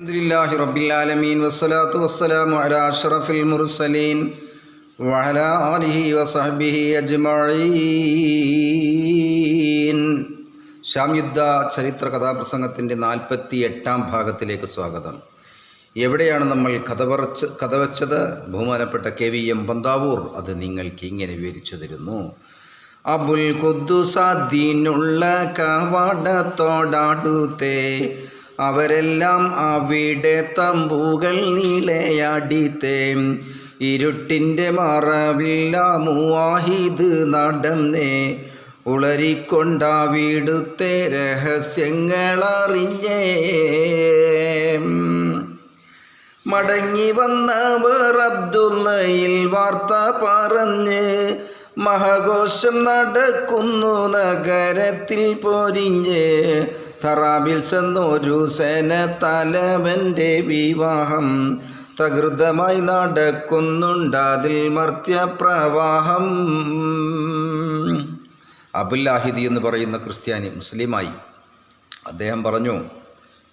അലഹദില്ലാഹി റബ്ബിലാലമീൻ വസ്സലാത്തു വസ്സലാമു അല അഷ്റഫിൽ മുർസലീൻ വഅല ആലിഹി വസഹബിഹി അജ്മഈൻ. ചരിത്ര കഥാപ്രസംഗത്തിന്റെ നാൽപ്പത്തി എട്ടാം ഭാഗത്തിലേക്ക് സ്വാഗതം. എവിടെയാണ് നമ്മൾ കഥ പറച്ച് കഥ വച്ചത്? ബഹുമാനപ്പെട്ട കെ വി എം പന്താവൂർ അത് നിങ്ങൾക്ക് ഇങ്ങനെ വിവരിച്ചു തരുന്നു. അബുൽ കുദ്ദുസാദീനുള്ള കവാടത്തോടാടുത്തേ അവരെല്ലാം അവിടെ തമ്പുകൾ നീളയാടിത്തേ ഇരുട്ടിന്റെ മറവില്ല മുവാഹിദ് നടന്നേ. ഉളരിക്കൊണ്ടാവിടുത്തെ രഹസ്യങ്ങളറിഞ്ഞേ. മടങ്ങി വന്നവർ അബ്ദുള്ളയിൽ വാർത്ത പറഞ്ഞ് മഹാഘോഷം നടക്കുന്നു നഗരത്തിൽ പൊരിഞ്ഞ്. തറാബിൽ ചെന്നൊരു സേന തലവന്റെ വിവാഹം. തകൃതമായി നടക്കുന്നുണ്ടതിൽ മർത്യപ്രവാഹം. അബുല്ലാഹിദി എന്ന് പറയുന്ന ക്രിസ്ത്യാനി മുസ്ലിമായി അദ്ദേഹം പറഞ്ഞു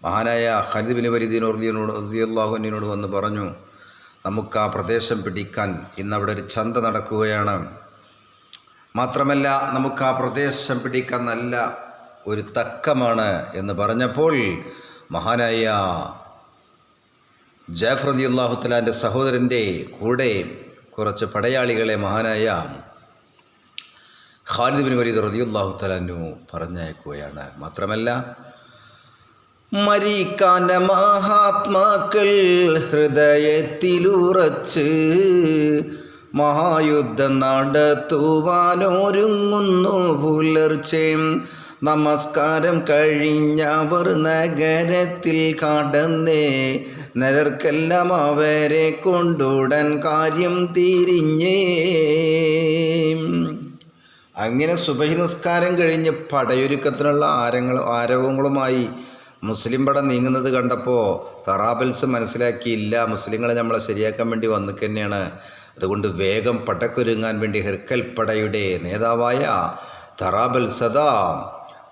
മഹാനായ ഹരിദ് ബിൻ വരീദീൻ ഉർദിയനോട് ഉർദിയല്ലാഹുവിനോട് വന്ന് പറഞ്ഞു നമുക്ക് ആ പ്രദേശം പിടിക്കാൻ ഇന്നവിടെ ഒരു ചന്ത നടക്കുകയാണ്. മാത്രമല്ല നമുക്ക് ആ പ്രദേശം പിടിക്കാൻ നല്ല ഒരു തക്കമാണ് എന്ന് പറഞ്ഞപ്പോൾ മഹാനായ ജാഫർ അലി അള്ളാഹുത്തലാന്റെ സഹോദരന്റെ കൂടെ കുറച്ച് പടയാളികളെ മഹാനായ ഖാലിദ് ബിൻ വലീദ് റതി അള്ളാഹുത്തലാനു പറഞ്ഞയക്കുകയാണ്. മാത്രമല്ല മരിക്കാന്റെ മഹാത്മാക്കൾ ഹൃദയത്തിലുറച്ച് മഹായുദ്ധം നടത്തുവാനൊരുങ്ങുന്നു പുലർച്ചെ. നമസ്കാരം കഴിഞ്ഞവർ നഗരത്തിൽ കടന്നേ. നേർക്കെല്ലാം അവരെ കൊണ്ടുടൻ കാര്യം തിരിഞ്ഞേ. അങ്ങനെ സുബഹി നിസ്കാരം കഴിഞ്ഞ് പടയൊരുക്കത്തിനുള്ള ആരങ്ങൾ ആരവങ്ങളുമായി മുസ്ലിം പട നീങ്ങുന്നത് കണ്ടപ്പോൾ തറാബൽസ് മനസ്സിലാക്കിയില്ല. മുസ്ലിങ്ങളെ നമ്മളെ ശരിയാക്കാൻ വേണ്ടി വന്നു തന്നെയാണ് അതുകൊണ്ട് വേഗം പടക്കൊരുങ്ങാൻ വേണ്ടി ഹെർക്കൽ പടയുടെ നേതാവായ തറാബൽ സദാ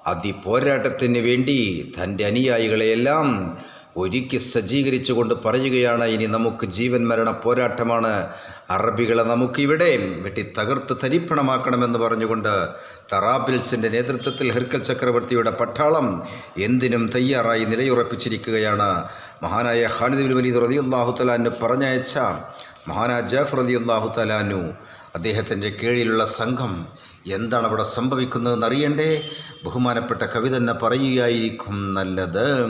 അതിപോരാട്ടത്തിന് വേണ്ടി തന്റെ അനുയായികളെയെല്ലാം ഒരുക്കി സജ്ജീകരിച്ചുകൊണ്ട് പറയുകയാണ്. ഇനി നമുക്ക് ജീവൻ മരണ പോരാട്ടമാണ്. അറബികളെ നമുക്കിവിടെ വെട്ടി തകർത്ത് തരിപ്പണമാക്കണമെന്ന് പറഞ്ഞുകൊണ്ട് തറാബിൽസിന്റെ നേതൃത്വത്തിൽ ഹിർക്കൽ ചക്രവർത്തിയുടെ പട്ടാളം എന്തിനും തയ്യാറായി നിലയുറപ്പിച്ചിരിക്കുകയാണ്. മഹാനായ ഖാലിദ് വലീദ് റതി അള്ളാഹു പറഞ്ഞയച്ച മഹാനായ ജാഫ് റതി അള്ളാഹു തലാനു അദ്ദേഹത്തിന്റെ കീഴിലുള്ള സംഘം എന്താണ് അവിടെ സംഭവിക്കുന്നതെന്ന് അറിയണ്ടേ ബഹുമാനപ്പെട്ട കവി തന്നെ പറയുകയായിരിക്കും നല്ലത്.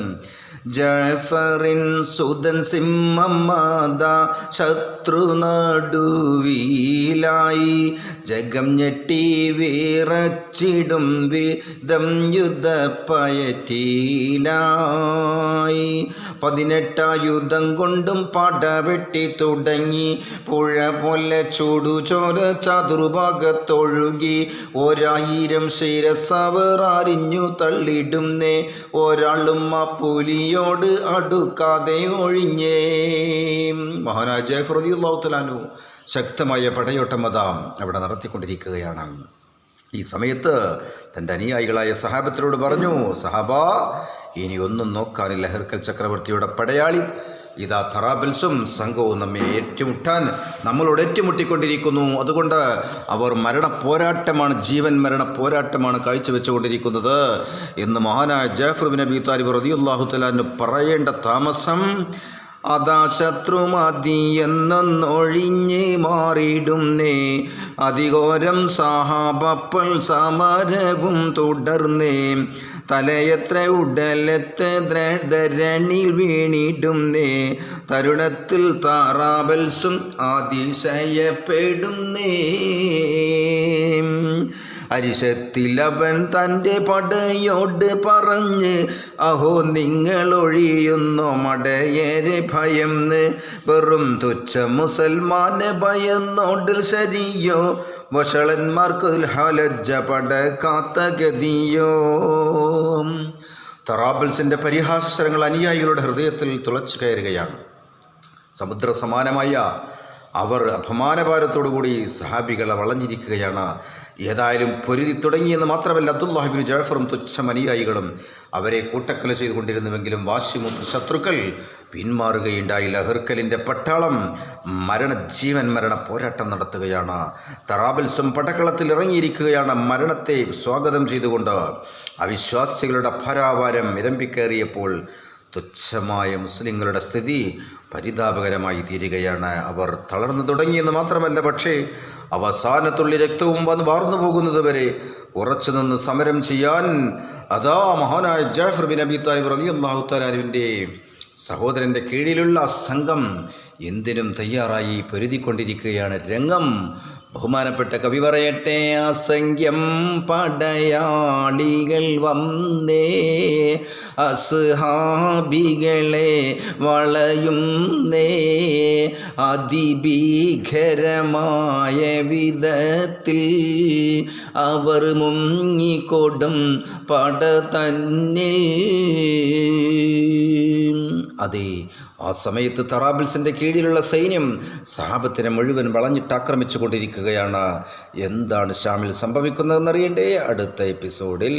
ജഫറിൻ സിംഹമാത ശത്രു നടുവിലായി ജഗം ഞെട്ടി വീറച്ചിടും വിധം യുദ്ധപ്പയറ്റിലായി. പതിനെട്ടായുധം കൊണ്ടും പടവെട്ടി തുടങ്ങി. പുഴ പോലെ ചൂടു ചോര ചതുർഭാഗത്തൊഴുകി. ഒരായിരം ശിരസവർ അറിഞ്ഞു തള്ളിടുന്നേ. ഒരാളും ആ പുലിയോട് അടുക്കാതെ ഒഴിഞ്ഞേ. മഹാരാജ ഫ്രതി അള്ളാഹുത്തലാനു ശക്തമായ പടയോട്ടം അതാ അവിടെ നടത്തിക്കൊണ്ടിരിക്കുകയാണ്. ഈ സമയത്ത് തന്റെ അനുയായികളായ സഹാബത്തിനോട് പറഞ്ഞു സഹാബ ഇനി ഒന്നും നോക്കാനില്ല ഹെർക്കൽ ചക്രവർത്തിയുടെ പടയാളി. ഇതാ തറാബിൽസും സംഘവും നമ്മെ ഏറ്റുമുട്ടാൻ നമ്മളോട് ഏറ്റുമുട്ടിക്കൊണ്ടിരിക്കുന്നു. അതുകൊണ്ട് അവർ മരണ പോരാട്ടമാണ് ജീവൻ മരണ പോരാട്ടമാണ് കാഴ്ചവെച്ചുകൊണ്ടിരിക്കുന്നത്. എന്ന് മഹാനായ ജാഫർ നബി താലിബ് റതിയുല്ലാഹു തലാന് പറയേണ്ട താമസം അതാ ശത്രുമതി എന്നൊന്നൊഴിഞ്ഞ് മാറിയിടുന്നേ. അതിഘോരം സഹാബപ്പൾ സമരവും തുടർന്നേ. തലയത്ര ഉടലത്ത് വീണിടും വീണിടുന്നേ. തരുണത്തിൽ താറാബൽസും അതിശയപ്പെടുന്നേ അരിശത്തിലവൻ തന്റെ പടയോട് പറഞ്ഞ് അഹോ നിങ്ങളൊഴിയുന്നു മടയേറെ ഭയം വെറും തുച്ഛ മുസൽമാനെ ഭയന്നോടിൽ ശരിയോ? വഷളന്മാർക്ക് ഹലജ്ജ പട കാത്ത ഗതിയോ? തറാബിൾസിന്റെ പരിഹാസരങ്ങൾ അനുയായികളുടെ ഹൃദയത്തിൽ തുളച്ചു കയറുകയാണ്. സമുദ്ര സമാനമായ അവർ അപമാനഭാരത്തോടുകൂടി സഹാബികളെ വളഞ്ഞിരിക്കുകയാണ്. ഏതായാലും പൊരുതി തുടങ്ങിയെന്ന് മാത്രമല്ല അബ്ദുല്ലാഹിബിൻ ജാഫറും തുച്ഛമനുയായികളും അവരെ കൂട്ടക്കൊല ചെയ്തുകൊണ്ടിരുന്നുവെങ്കിലും വാശിമുത്ത് ശത്രുക്കൾ പിന്മാറുകയുണ്ടായില്ല. ഹെർക്കലിന്റെ പട്ടാളം മരണജീവൻ മരണ പോരാട്ടം നടത്തുകയാണ്. തറാബിൽസും പടക്കളത്തിൽ ഇറങ്ങിയിരിക്കുകയാണ്. മരണത്തെ സ്വാഗതം ചെയ്തുകൊണ്ട് അവിശ്വാസികളുടെ ഭാരാവാരം ഇരമ്പിക്കേറിയപ്പോൾ തുച്ഛമായ മുസ്ലിങ്ങളുടെ സ്ഥിതി പരിതാപകരമായി തീരുകയാണ്. അവർ തളർന്നു തുടങ്ങിയെന്ന് മാത്രമല്ല പക്ഷേ അവസാനത്തുള്ളി രക്തവും വന്ന് വാർന്നു പോകുന്നത് വരെ ഉറച്ചുനിന്ന് സമരം ചെയ്യാൻ അതാ മഹാനായ ജാഫർ ബിൻ അബി താലിബ് റബി അള്ളാഹു താലാലുവിന്റെ സഹോദരന്റെ കീഴിലുള്ള സംഘം എന്തിനും തയ്യാറായി പൊരുതിക്കൊണ്ടിരിക്കുകയാണ്. രംഗം ബഹുമാനപ്പെട്ട കവി പറയട്ടെ അസംഖ്യം പടയാളികൾ വന്നേ അസ്ഹാബികളെ വളയുന്നേ അതിഭീകരമായ വിധത്തിൽ അവർ മുങ്ങിക്കൊടും പട തന്നിൽ. അതെ ആ സമയത്ത് തറാബിൽസിന്റെ കീഴിലുള്ള സൈന്യം സഹാബത്തിനെ മുഴുവൻ വളഞ്ഞിട്ട് ആക്രമിച്ചു കൊണ്ടിരിക്കുകയാണ് എന്താണ് ഷാമിൽ സംഭവിക്കുന്നതെന്നറിയണ്ടേ? അടുത്ത എപ്പിസോഡിൽ.